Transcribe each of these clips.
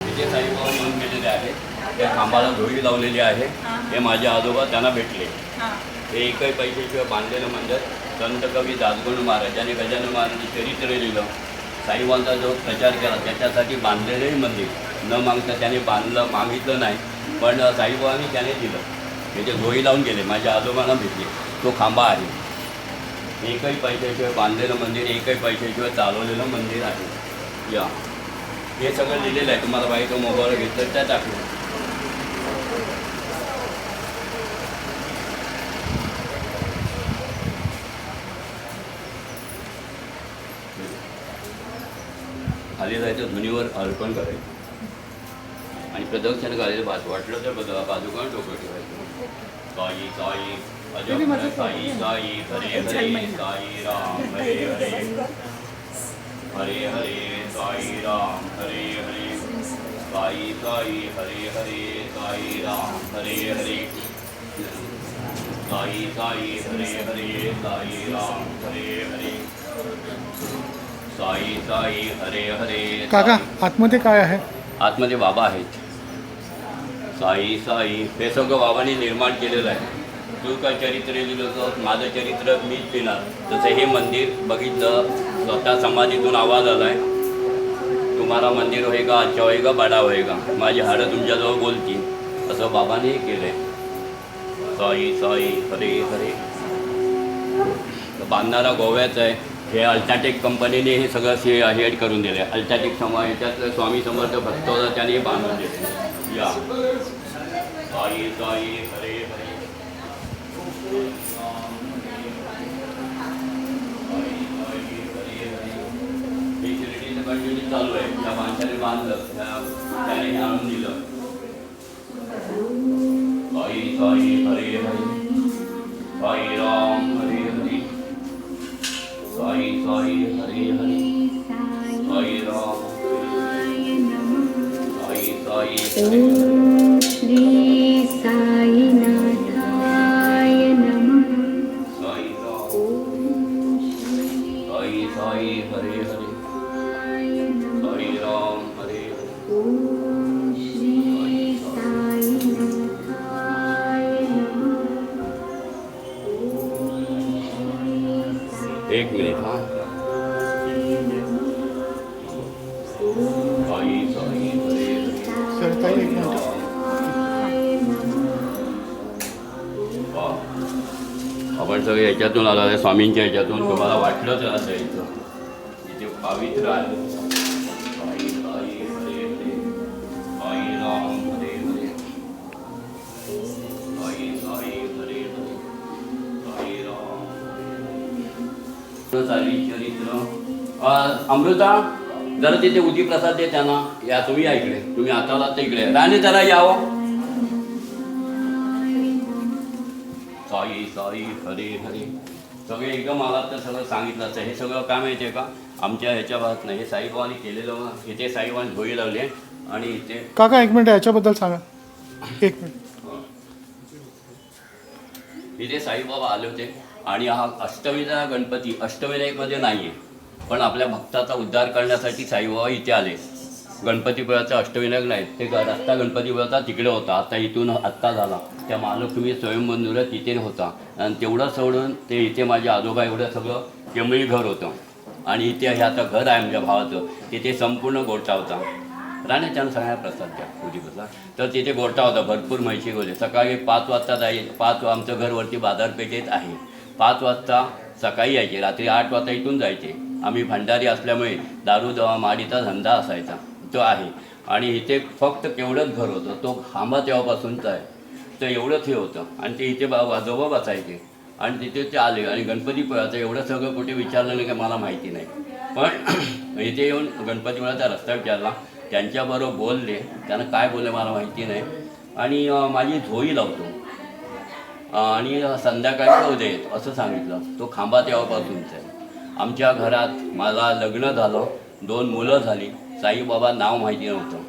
तिथे साईबाबा नोंद आहे त्या खांबाला लावलेली आहे. हे माझे आजोबा त्यांना भेटले. हे एकही पैशाशिवाय बांधलेलं मंदिर संतकवी दासगुण महाराजाने गजानन महाराजांनी चरित्र लिहिलं. साईबाबांचा जो प्रचार केला त्याच्यासाठी बांधलेलंही मंदिर न मागता त्याने बांधलं मागितलं नाही. पण साईबाबांनी त्याने दिलं त्याचे धोळी लावून गेले माझ्या आजोबांना भेटले. तो खांबा आहे. एकही पैशाशिवाय बांधलेलं मंदिर एकही पैशाशिवाय चालवलेलं मंदिर आहे. या. हे सगळं लिहिलेलं आहे. तुम्हाला बाई तो मोबाईल घेतलं त्या टाकलं. खाली जायचं धुनीवर अर्पण करायचं. आणि प्रदक्षिण करायचं बाजू वाटलं तर बघा बाजू पण डोकं ठेवायचं? काही काही साई साई हरे हरे साई राम हरे हरे हरे हरे साई राम हरे हरे साई साई हरे हरे साई राम हरे हरे साई साई हरे हरे साई राम हरे हरे साई साई हरे हरे काका आतमध्ये काय आहे? आतमध्ये बाबा आहेत. साई साई हे सगळं बाबांनी निर्माण केलेलं आहे. तू काय चरित्र लिहिलं होतं माझं चरित्र मीच लिहिणार. जसं हे मंदिर बघितलं स्वतः समाधीतून आवाज आला आहे तुम्हाला मंदिर होईगा अच्छा होईगा बडा होईगा माझी हाडं तुमच्याजवळ बोलतील. असं बाबाने केलं आहे साई साई हरे हरे. बांधणारा गोव्याचा आहे. हे अल्ट्राटेक कंपनीने हे सगळं हे हेड करून दिलं आहे अल्ट्राटेक समा याच्यातलं स्वामी समर्थ भक्त होता त्याने हे बांधून दिले या. साई साई हरे हरे साई, साई, हरे, हरे. हे शिर्डीचं कंटिन्यू चालू आहे त्या माणसाने बांधलं त्या- त्याने हे आणून दिलं साई साई हरे हरे साई राम हरे हरे साई साई हरे हरे साई राम साई साई हरे हरे ताई एक मिनिट आपण सगळे याच्यातून आलो आहे स्वामींच्या याच्यातून. तुम्हाला वाटलं तर असं यायचं इथे पवित्र आहे. साई चरित्र अमृता? जरा तिथे उदी प्रसाद दे त्यांना या तुम्ही इकडे. तुम्ही आता तर इकडे राणे जरा यावं. साई साई हरे हरे. सगळे एकदम आलात तर सगळं सांगितलं असतं. हे सगळं काय माहिती आहे का? आमच्या ह्याच्या भागात नाही. हे साईबाबांनी केलेलं इथे साईबाबांनी झोळी लावली. आणि इथे काका एक मिनिट याच्याबद्दल सांगा. एक मिनिट. इथे साईबाबा आले होते. आणि हा अष्टमीचा गणपती अष्टविनायकमध्ये नाही आहे पण आपल्या भक्ताचा उद्धार करण्यासाठी साईबाबा इथे आले. गणपतीपुळ्याचा अष्टविनायक नाही ते ग- रस्ता गणपतीपुळाचा तिकडे होता. आता इथून आत्ता झाला. त्या महालक्ष्मी स्वयंबंधूला तिथे होता. आणि तेवढं सोडून ते इथे माझ्या आजोबा एवढं सगळं केंबळी घर होतं. आणि इथे हे आता घर आहे आमच्या भावाचं. तिथे संपूर्ण गोठा होता. राण्याच्यानं सगळ्या प्रसाद द्या तर तिथे गोठा होता भरपूर म्हैशी गोले. सकाळी पाच वाजता जाईल पाच आमचं घरवरती बाजारपेठेत आहे. पाच वाजता सकाळी यायचे रात्री आठ वाजता इथून जायचे. आम्ही भंडारी असल्यामुळे दारू दवा माडीचा धंदा असायचा. तो आहे. आणि इथे फक्त केवढंच घर होतं. तो खांबा तेव्हापासूनचा आहे. तर एवढंच हे होतं. आणि ते इथे बा आजोबा बसायचे. आणि तिथे ते आले. आणि गणपतीपुळ्याचं एवढं सगळं कुठे विचारलं नाही का मला माहिती नाही. पण इथे येऊन गणपतीपुळ्याचा रस्ता विचारला. त्यांच्याबरोबर बोलले. त्यांना काय बोलले मला माहिती नाही. आणि माझी झोई लावतो. आणि संध्याकाळी उद्या देत. असं सांगितलं. तो खांबा तेव्हापासूनचा आहे. आमच्या घरात मला लग्न झालं दोन मुलं झाली. साईबाबा नाव माहिती नव्हतं.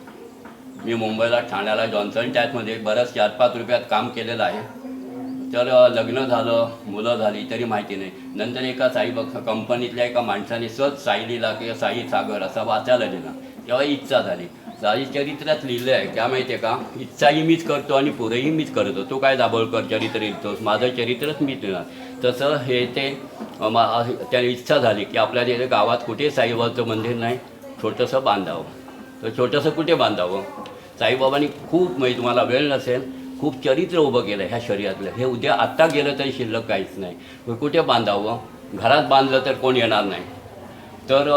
मी मुंबईला ठाण्याला जॉन्सन टॅचमध्ये बरंच चार पाच रुपयात काम केलेलं आहे. तर लग्न झालं मुलं झाली तरी माहिती नाही. नंतर एका साई बघ कंपनीतल्या एका माणसाने सहज साईलीला किंवा साई सागर असा वाचायला दिला. तेव्हा इच्छा झाली. साई चरित्रात लिहिलं आहे काय माहिती आहे का? इच्छाही मीच करतो आणि पुरेही मीच करतो तो काय दाभोळकर चरित्र लिहितोस? माझं चरित्रच मीच लिहिणार. तसं हे ते मा- त्याने इच्छा झाली की आपल्या तिथे गावात कुठे साईबाबाचं मंदिर नाही छोटंसं बांधावं. तर छोटंसं कुठे बांधावं? साईबाबांनी खूप म्हणजे तुम्हाला वेळ नसेल खूप चरित्र उभं केलं ह्या शरीरातलं हे उद्या आत्ता गेलं तरी शिल्लक काहीच नाही. कुठे बांधावं? घरात बांधलं तर कोण येणार नाही. तर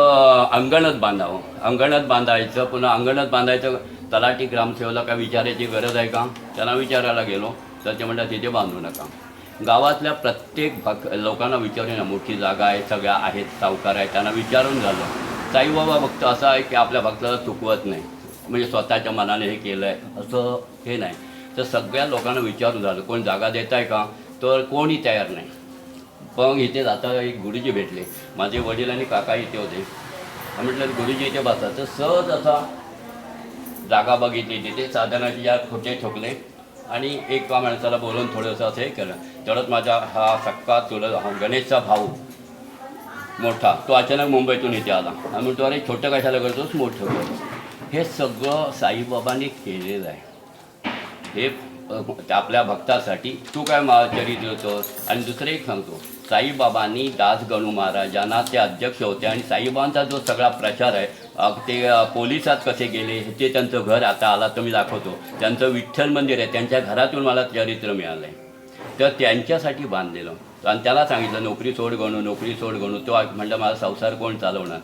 अंगणात बांधावं. अंगणात बांधायचं पुन्हा अंगणात बांधायचं तलाठी ग्रामसेवला काय विचारायची गरज आहे का? त्यांना विचारायला गेलो तर ते म्हणतात तिथे बांधू नका. गावातल्या प्रत्येक भक लोकांना विचारून ना मोठी जागा आहे सगळ्या आहेत सावकार आहे त्यांना विचारून झालं. साईबाबा भक्त असा आहे की आपल्या भक्ताला चुकवत नाही. म्हणजे स्वतःच्या मनाने हे केलं आहे असं हे नाही. तर सगळ्या लोकांना विचारून झालं कोण जागा देत आहे का? तर कोणी तयार नाही. पण इथे जाता एक गुरुजी भेटले. माझे वडील आणि काका इथे होते. म्हटलं गुरुजी इथे बसा. तर सहज असा जागा बघितली. तिथे साधनाचे या खोटे ठोकले आणि एका माणसाला बोलून थोडंसं असं हे केलं. तेवढंच माझा हा सक्का तुला हा गणेशचा भाऊ. मोठा. तो अचानक मुंबईतून इथे आला. आणि म्हणतो अरे छोटं कशाला करतोस? मोठं करतो हे सगळं साईबाबांनी केलेलं आहे. हे आपल्या भक्तासाठी तू काय मा चरित्र होतोस आणि दुसरं एक सांगतो. साईबाबांनी दास गणू महाराजांना ते अध्यक्ष होते आणि साईबाबांचा जो सगळा प्रचार आहे ते पोलिसात कसे गेले ते त्यांचं घर आता आला तर मी दाखवतो. त्यांचं विठ्ठल मंदिर आहे. त्यांच्या घरातून मला चरित्र मिळालं आहे तर त्यांच्यासाठी बांधलेलं. आणि त्याला सांगितलं नोकरी सोड गणू नोकरी सोड गणू. तो म्हणलं माझा संसार कोण चालवणार?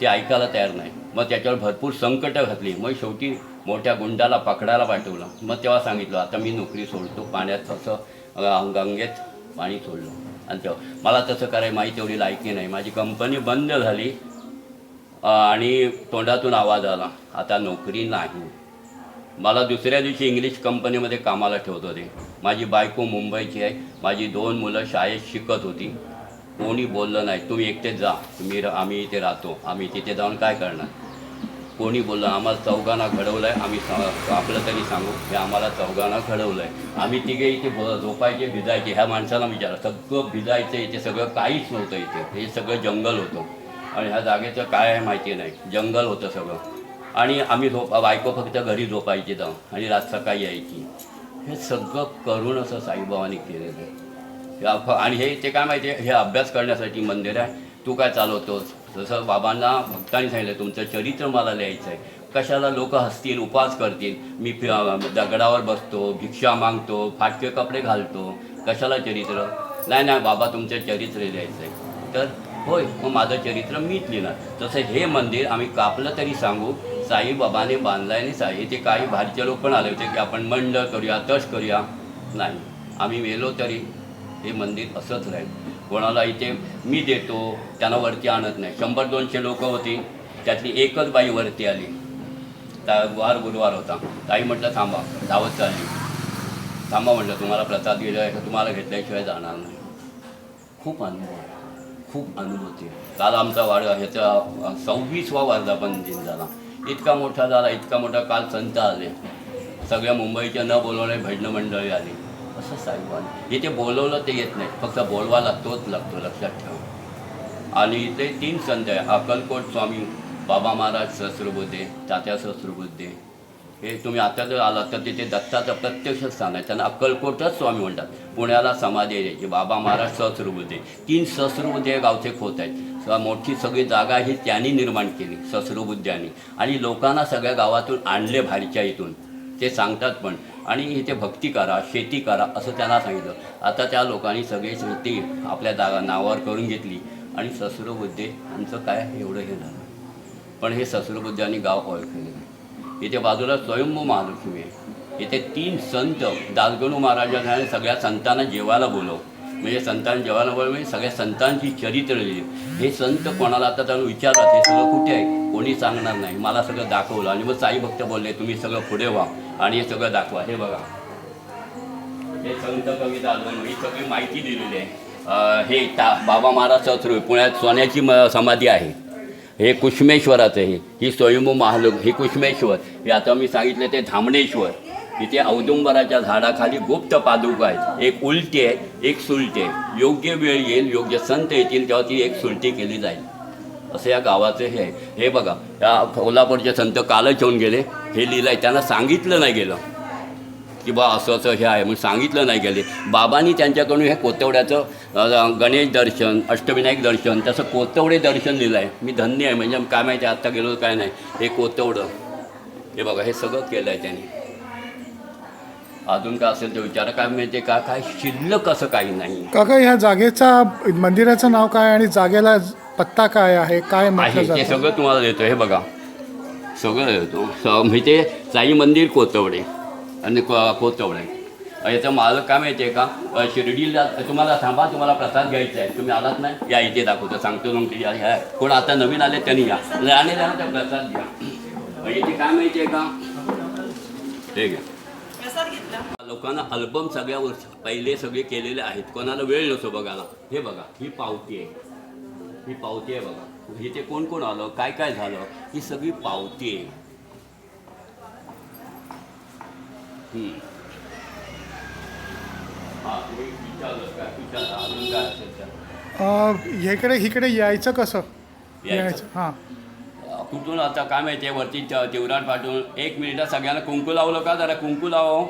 ते ऐकायला तयार नाही. मग त्याच्यावर भरपूर संकटं घातली. मग शेवटी मोठ्या गुंडाला पकडायला पाठवलं. मग तेव्हा सांगितलं आता मी नोकरी सोडतो. पाण्यात तसं गंगेत पाणी सोडलं. आणि तेव्हा मला तसं करायला माहिती एवढी लायकी नाही. माझी कंपनी बंद झाली आणि तोंडातून आवाज आला. आता नोकरी नाही. मला दुसऱ्या दिवशी इंग्लिश कंपनीमध्ये कामाला ठेवत होते. माझी बायको मुंबईची आहे. माझी दोन मुलं शाळेत शिकत होती. कोणी बोललं नाही. तुम्ही एकटेच जा. तुम्ही आम्ही इथे राहतो. आम्ही तिथे जाऊन काय करणार? कोणी बोललं आम्हाला चौघांना घडवलं आहे आम्ही आपलं तरी सांगू. हे आम्हाला चौघांना घडवलं आहे आम्ही तिघे इथे ब- झोपायचे भिजायचे. ह्या माणसाला विचारा. सगळं भिजायचं इथे. सगळं काहीच नव्हतं इथे. हे सगळं जंगल होतं. आणि ह्या जागेचं काय आहे माहिती नाही. जंगल होतं सगळं. आणि आम्ही झोप बायको फक्त घरी झोपायची जाऊन आणि रात सकाळी यायची. हे सगळं करून असं साईबाबांनी केलेलं आहे. आणि हे ते काय माहिती आहे? हे अभ्यास करण्यासाठी मंदिर आहे. तू काय चालवतोस? जसं बाबांना भक्तांनी सांगितलं तुमचं चरित्र मला लिहायचं आहे. कशाला लोक हसतील उपवास करतील? मी फि- दगडावर बसतो भिक्षा मागतो फाटके कपडे घालतो. कशाला चरित्र? नाही नाही बाबा तुमचं चरित्र लिहायचं आहे. तर होय मग माझं चरित्र मीच लिहिणार. तसं हे मंदिर आम्ही कापलं तरी सांगू साईबाबाने बांधला आहे आणि साई ते काही बाहेरचे लोक पण आले होते की आपण मंडळ करूया तश करूया. नाही आम्ही मेलो तरी हे मंदिर असंच राहील. कोणाला इथे मी देतो त्यांना वरती आणत नाही. शंभर दोनशे लोक होती त्यातली एकच बाई वरती आली. त्या वार गुरुवार होता. ताई म्हटलं थांबा धावत चालली. थांबा म्हटलं तुम्हाला प्रसाद दिला का? तुम्हाला घेतल्याशिवाय जाणार नाही. खूप अनुभव आहे. खूप अनुभूती आहे. काल आमचा वाढ ह्याचा सव्वीसवा वर्धापन दिन झाला. इतका मोठा झाला इतका मोठा काल संत आले. सगळ्या मुंबईच्या न बोलवणारे भजन मंडळी आली. असं साहेबान इथे बोलवलं ते येत नाही. फक्त बोलवायला तोच लागतो लक्षात ठेवा. आणि इथे तीन संत आहे. अक्कलकोट स्वामी बाबा महाराज सहस्रबुद्धे तात्या सहस्रबुद्धे. हे तुम्ही आता जर आलात तर तिथे दत्ताचं प्रत्यक्ष स्थान आहे. त्यांना अक्कलकोटच स्वामी म्हणतात. पुण्याला समाधी द्यायची बाबा महाराज सहस्रबुद्धे. तीन सहस्रबुद्धे गावचे खोत आहेत. मोठी सगळी जागा ही त्यांनी निर्माण केली सहस्रबुद्ध्यांनी आणि लोकांना सगळ्या गावातून आणले बाहेरच्या इथून. ते सांगतात पण. आणि इथे भक्ती करा शेती करा असं त्यांना सांगितलं. आता त्या लोकांनी सगळी शेती आपल्या जागा नावावर करून घेतली. आणि ससुरबुद्धे यांचं काय एवढं हे झालं. पण हे ससुरबुद्धांनी गाव ओळखले इथे बाजूला स्वयंभू महालक्ष्मी आहे. इथे तीन संत दासगणू महाराजांना सगळ्या संतांना जेवायला बोलव. म्हणजे संतांना जेवायला बोलव म्हणजे सगळ्या संतांची चरित्र लिहिली. हे संत कोणाला आता त्यांना विचारलं हे सगळं कुठे आहे? कोणी सांगणार नाही. मला सगळं दाखवलं आणि मग साई भक्त बोलले तुम्ही सगळं पुढे व्हा आणि हे सगळं दाखवा. हे बघा. हे संत कविता ही सगळी माहिती दिलेली आहे. हे ता बाबा महाराज सहस्रू पुण्यात सोन्याची म समाधी आहे. हे कुष्मेश्वराचं हे ही स्वयंभू महालोक हे कुष्मेश्वर हे आता मी सांगितलं ते धामणेश्वर. इथे औदुंबराच्या झाडाखाली गुप्त पादुका आहेत. एक उलटी आहे एक सुलटी आहे. योग्य वेळ येईल योग्य संत येतील तेव्हा ती एक सुलटी केली जाईल. असं या गावाचं हे आहे. हे बघा या कोल्हापूरचे संत कालच येऊन गेले. हे लिहिलं आहे त्यांना सांगितलं नाही गेलं. की बा असं असं हे आहे. म्हणून सांगितलं नाही गेले. बाबांनी त्यांच्याकडून हे कोतवड्याचं गणेश दर्शन अष्टविनायक दर्शन तसं कोतवडे दर्शन लिहिलं आहे मी धन्य आहे. म्हणजे काय माहिती आत्ता गेलो काय नाही. हे कोतवडं. हे बघा हे सगळं केलं आहे त्यांनी. अजून काय असेल तर विचारा. काय माहिती का काय शिल्लक असं काही नाही. काका ह्या जागेचा मंदिराचं नाव काय आणि जागेला पत्ता काय आहे? काय आहे ते जातं? सगळं तुम्हाला देतो. हे बघा. सगळं देतो. स म्हणजे साई मंदिर कोतवडे आणि को कोतवडे. याचं मालक काय माहिती आहे का अ, शिर्डीला तुम्हाला थांबा तुम्हाला प्रसाद घ्यायचा आहे. तुम्ही आलात नाही या इथे दाखवतो. सांगतो तुमची. या ह्या कोण आता नवीन आले त्यांनी या. आणि त्या प्रसाद घ्या. अ, इथे काय माहिती आहे का? हे घ्या. लोकांना अल्बम सगळ्या वर्ष पहिले सगळे केलेले आहेत. कोणाला वेळ नसतो बघायला. हे बघा ही पावती आहे. ही पावती आहे बघा. इथे कोण कोण आलं काय काय झालं ही सगळी पावती आहे. हा. इकडे इकडे यायचं कसं? यायचं. हां. कुठून आता काय माहिती वरती तिवराट पाठवून. एक मिनिटात सगळ्यांना कुंकू लावलं का? जरा कुंकू लाव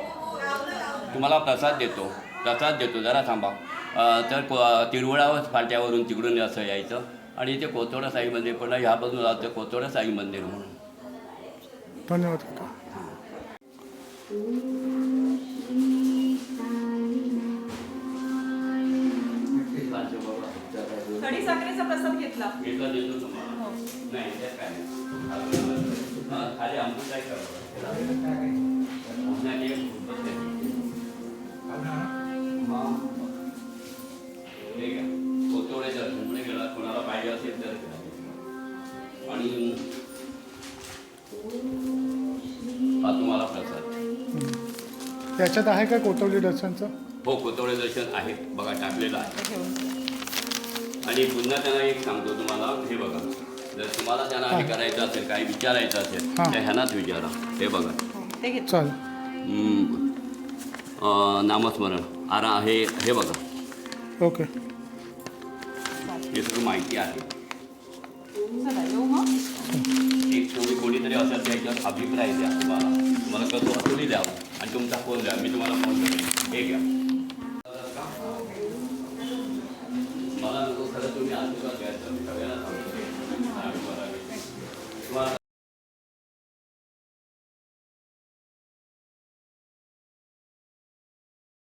तुम्हाला प्रसाद देतो. प्रसाद देतो. जरा थांबा. तर को- तिरुवळावर फाट्यावरून तिकडून असं यायचं. आणि इथे कोथोडा साई मंदिर पण ह्या बाजूला होतं कोथोडा साई मंदिर म्हणून. धन्यवाद साखरेचा प्रसाद घेतला. घेतला देतो तुम्हाला. नाही त्यात काय नाही. हा, खाली आमचं काय करावं हा. घ्या. गेला कोणाला पाहिजे असेल तर घ्या. आणि हा तुम्हाला प्रसाद त्याच्यात आहे का कोटवली दर्शनचं हो कोथोडे दर्शन आहे बघा टाकलेलं आहे आणि पुन्हा त्यांना एक सांगतो तुम्हाला हे बघा जर तुम्हाला त्यांना हे करायचं असेल काही विचारायचं असेल हां. तर ह्यांनाच विचारा हे बघा चालेल. अं, नामस्मरण. आरा हे हे बघा. ओके. हे सगळं माहिती आहे. चला येऊ मग. एक कोणी कोणीतरी असेल त्याच्यावर अभिप्राय द्या तुम्हाला. तुम्हाला कसं द्यावं आणि तुमचा फोन द्या. मी तुम्हाला फोन करेन. हे घ्या. मला नको खरं तुम्ही मी सगळ्यांना सांगतो.